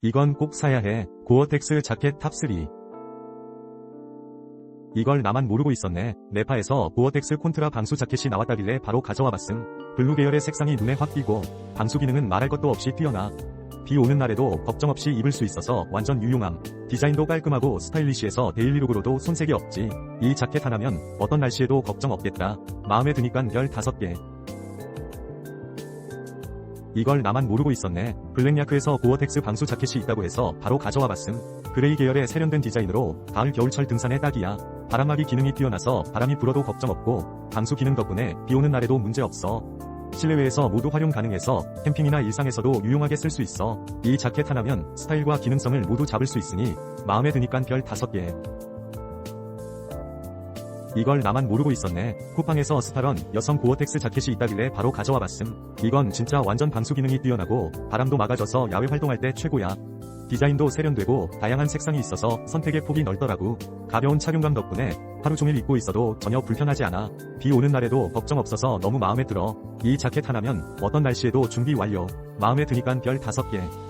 이건 꼭 사야 해. 고어텍스 자켓 탑3. 이걸 나만 모르고 있었네. 네파에서 고어텍스 콘트라 방수 자켓이 나왔다길래 바로 가져와 봤음. 블루 계열의 색상이 눈에 확 띄고 방수 기능은 말할 것도 없이 뛰어나. 비 오는 날에도 걱정 없이 입을 수 있어서 완전 유용함. 디자인도 깔끔하고 스타일리시해서 데일리룩으로도 손색이 없지. 이 자켓 하나면 어떤 날씨에도 걱정 없겠다. 마음에 드니깐 별 5개. 이걸 나만 모르고 있었네. 블랙야크에서 고어텍스 방수 자켓이 있다고 해서 바로 가져와 봤음. 그레이 계열의 세련된 디자인으로 가을 겨울철 등산에 딱이야. 바람막이 기능이 뛰어나서 바람이 불어도 걱정 없고 방수 기능 덕분에 비 오는 날에도 문제 없어. 실내외에서 모두 활용 가능해서 캠핑이나 일상에서도 유용하게 쓸 수 있어. 이 자켓 하나면 스타일과 기능성을 모두 잡을 수 있으니 마음에 드니깐 별 5개. 이걸 나만 모르고 있었네. 쿠팡에서 스타런 여성 고어텍스 자켓이 있다길래 바로 가져와 봤음. 이건 진짜 완전 방수 기능이 뛰어나고 바람도 막아줘서 야외 활동할 때 최고야. 디자인도 세련되고 다양한 색상이 있어서 선택의 폭이 넓더라고. 가벼운 착용감 덕분에 하루 종일 입고 있어도 전혀 불편하지 않아. 비 오는 날에도 걱정 없어서 너무 마음에 들어. 이 자켓 하나면 어떤 날씨에도 준비 완료. 마음에 드니깐 별 5개.